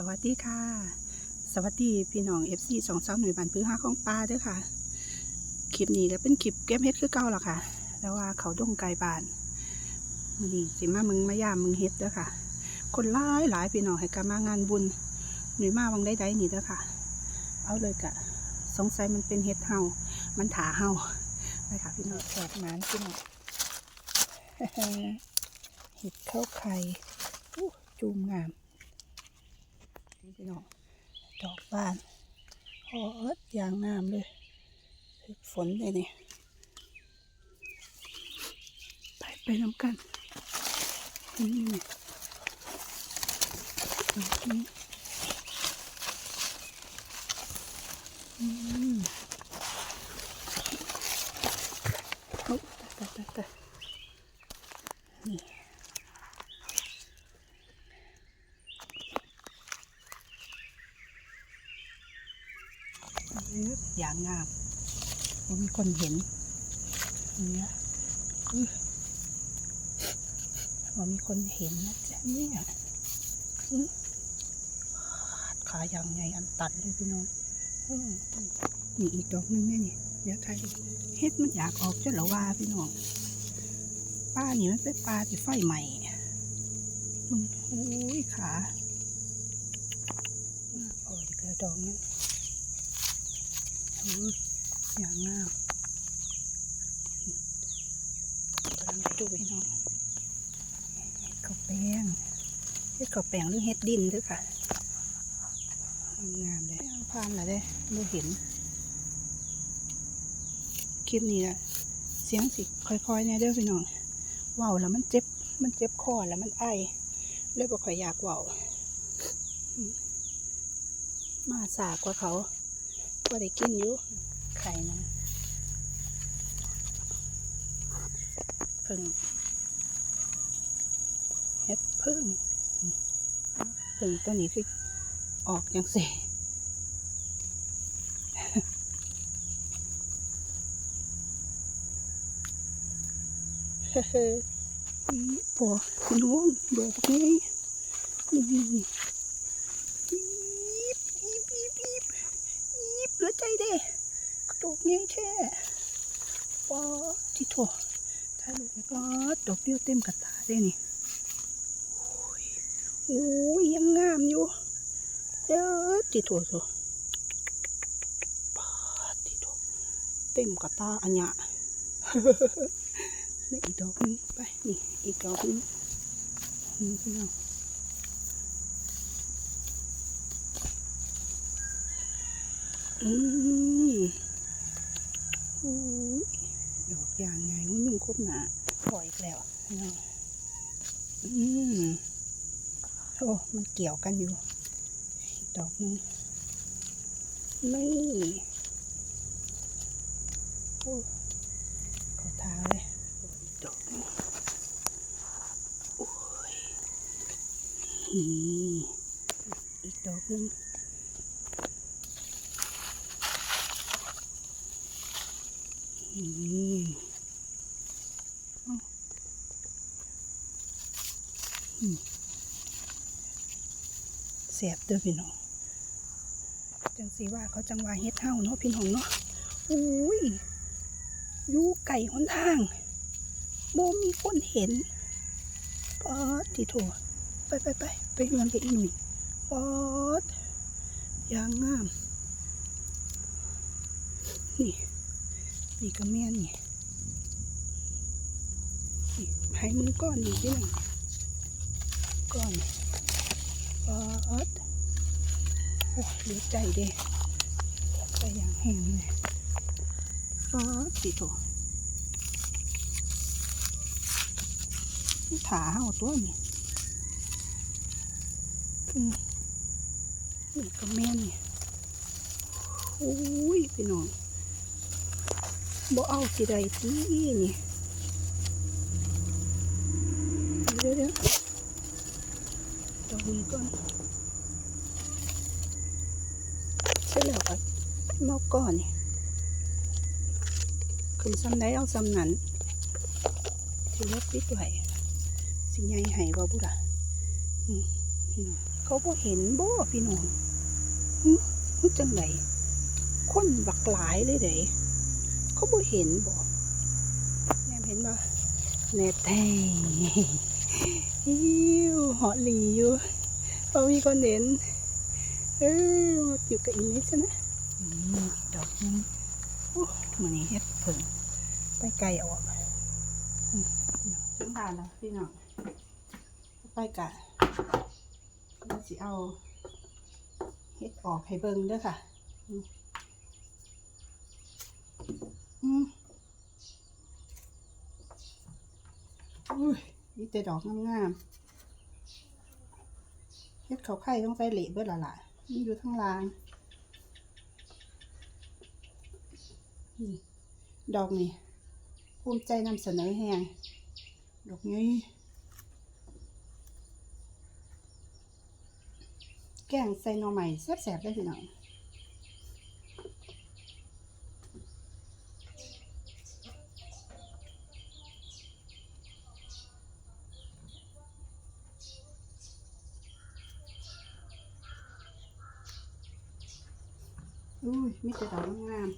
สวัสดีค่ะ สวัสดีพี่น้อง FC สองสาวหน่วยบันพื้นห้าของปลาเด้วยค่ะ คลิปนี้ก็เป็นคลิปเก็บเฮ็ดคือเก่าแล้วค่ะแต่ว่าเขาดงไกลบานมือนี้สิมามึงมายามมึงเฮ็ดเด้อค่ะ คนหลายหลายพี่น้องให้กันมางานบุญหน่วยมาวังได้ได้นี่เด้อค่ะ เอาเลยกะ สงสัยมันเป็นเฮ็ดเฮามันถาเฮาไปค่ะพี่น้องแขกหมานพี่น้องเห็ดข้าวไข่อู้จูมงาม พี่น้องดอกบ้านโอ้ยอย่างงามเลยฝนเลยนี่ไปไปน้ำกันนี่นี่ดอกนี้อืมโอ้ยตายตายตายนี่ อย่างงามว่ามีคนเห็นเนี่ยอื้อว่ามีคนเห็นนะจ๊ะเนี่ยขาอย่างไงอันตันเลยพี่น้องนี่อีกดอกนึงแน่นี่เดี๋ยวใครเฮ็ดมันอยากออกจะเหรอว่าพี่น้องป้านี่มันเป็นปลาที่ไฟใหม่มึงโอ้ยขาโอ้ยกลือดอกนั้น อย่างงามกำลังดูพี่น้องเห็ดข้าวแป้งเห็ดข้าวแป้งหรือเห็ดดินด้วยค่ะงามเลยผ่านแล้วเด้ไม่เห็น คลิปนี้ละเสียงสิค่อยๆเนี่ยเด้อพี่น้องว้าวแล้วมันเจ็บ มันเจ็บคอแล้วมันไอเลยบ่ค่อยอยากว้าวมมาสากกว่าเขา ก็ได้กินอยู่ไข่นะพึ่งเฮ็ดพึ่งพึ่งตัวนี้คือออกจังสิเฮ้ยอีปอพี่น้องดอกนี้นี่นี่นี่อีบอีบอีบอีบ ยิบเหลือใจเด้ กระดูกยังแช่ว้าที่โถถ่ายรูปไว้ก็ดอกเดียวเต็มกระตาได้นี่โอ้ยโอ้ยยังงามอยู่เอ้อที่โถโถปาที่โถเต็มกระตาอันเนี้ยนี่อีกดอกนึงไปนี่อีกดอกนึงนี่พี่น้องอืม ดอกยางไงว่ายุ่งครบหนาปล่อยอีกแล้วเนาะอืมโอ้มันเกี่ยวกันอยู่อีกดอกหนึงนี่โอ้ขอทาเลยอีกดอกหนึงโอ้ยนี่อีกดอกหนึง อืมอ้าว อืมเสียบเด้อพี่น้อง จังสีว่าเขาจังว่าเฮ็ดเฮาเนาะพี่น้องเนาะอุ้ยยูไก่หนทางโมมีคนเห็นปอดที่โถไปไปไปไปเรือนกับอีหนุ่ยปอดอย่างงาม นี่ นี่ก็แม่นี่นี่ให้มือก้อนนี่พี่น้อง ก้อนปอดโอ้ยเลือใจเด้ใจอย่างแห้งเลยปอดสิโถนี่ขาเห่าตัวนี่นี่ก็แม่นนี่โอ้ยพี่น้องบ่เอาสิใดทีนี่เดี๋ยวเดี๋ยว ตรงนี้ก่อนเสร็จแล้วก็เมาก่อนเนี่ขึ้นซ้ำไหนเอาซ้ำนั้นสิลบปิดไว้สิใหญ่ให้บ่าบุล่ะเขาบ่เห็นบ่พี่น้องหึจังไดคนบักหลายเลยเด้เขาบ่เห็นบ่แม่เห็นบ่แน่แท้ อิวหอหลีอยู่พอมีคนเห็นเอออยู่กับอินนี่ซะนะอืมดอกนึงโอ้มื้อนี้เฮ็ดเพิ่งไปไกลออกถึงบ้านแล้วพี่น้องไปกะเราสิเอาเฮ็ดออกให้เบิ่งเด้อค่ะ อืมอืมอุ้ยมี แต่ดอกงามๆเฮ็ดเขาไข่ต้องใส่เหละเบิดละล่ะมันอยู่ทั้งลางนี่ดอกนี่ภูมิใจนำเสนอแฮงดอกนี้แกงใส่หน่อใหม่แซ่บๆได้พี่น้อง อุ้ยมีแต่ดอกงาม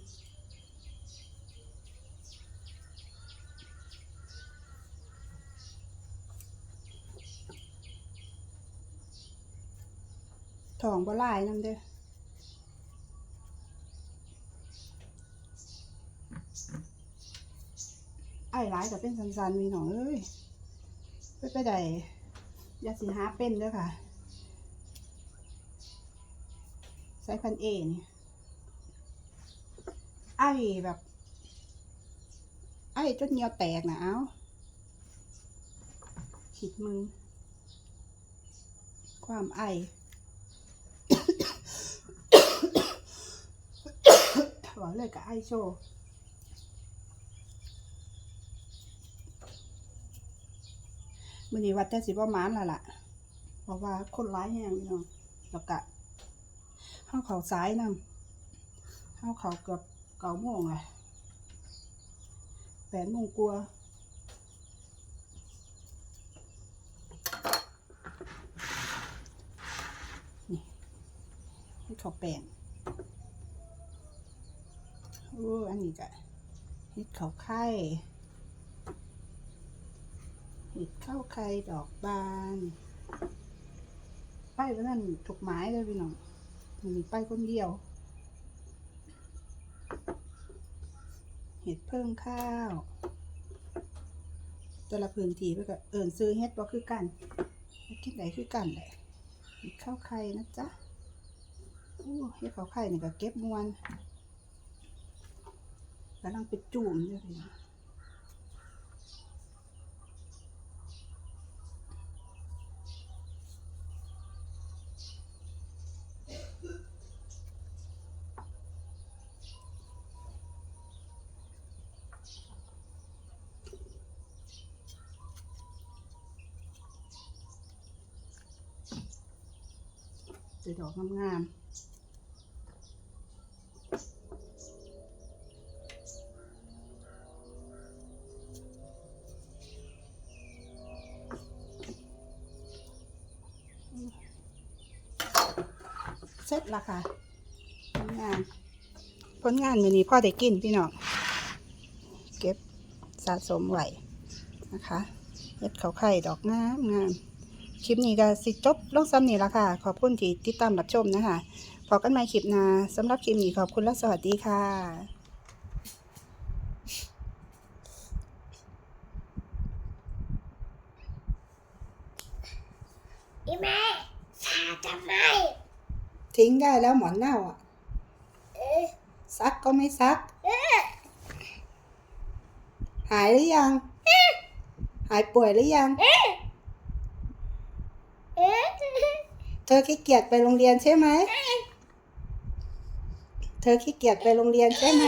ทองบ่หลายนำเด้อไอ้หลายก็เป็นสันๆมีหน่อยเอ้ยไปไปใดยาสิหาเป็นเด้อค่ะ ใสายพันเอนี่ ไอ้แบบ ไอ้จนเหนียวแตกนะเอ้าขิดมือความไอ บอกเลยกับไอโชว์มื่อนี้วัดแต่สิบ่หมานละล่ะเพราะว่าคนร้ายแห้งพี่น้องแล้วก็เข้าเขาซ้ายนำเข้าเขาเกือบ เก้าโมงอะแปดโมงกลัวนี่ให้เขาแป้งโอ้อันนี้ก็เฮ็ดเขาไข่เห็ดข้าวไข่ดอกบานป้ายวันนั้นถูกไม้เลยพี่น้องมันมีป้ายคนเดียว ห็ดเพิ่มข้าว แต่ละพื้นที่เพื่อก็เอิ่นซื้อเฮ็ดบ่คือกันคิดไหนคือกันแหละเห็ดข้าวไข่นะจ๊ะโอ้เห็ดข้าวไข่นี่ก็เก็บมวนกำลังไปจุ่มอยู่เลยง สวยดอกงามๆเสร็จและค่ะผลงานผลงานมือนี้พ่อได้กินพี่น้องเก็บสะสมไว้นะคะเฮ็ดเขาไข่ดอกงามงาม คลิปนี้ก็สิจบลงซ้ำนี่ละค่ะ ขอบคุณที่ติดตามรับชมนะคะพอกันใหม่คลิปหน้าสำหรับคลิปนี้ขอบคุณและสวัสดีค่ะพี่แม่ชาทำไมทิ้งได้แล้วหมอนเน่าอะเออซักก็ไม่ซักเออหายหรือยัง หายป่วยหรือยัง เธอขี้เกียจไปโรงเรียนใช่ไหม เธอขี้เกียจไปโรงเรียนใช่ไหม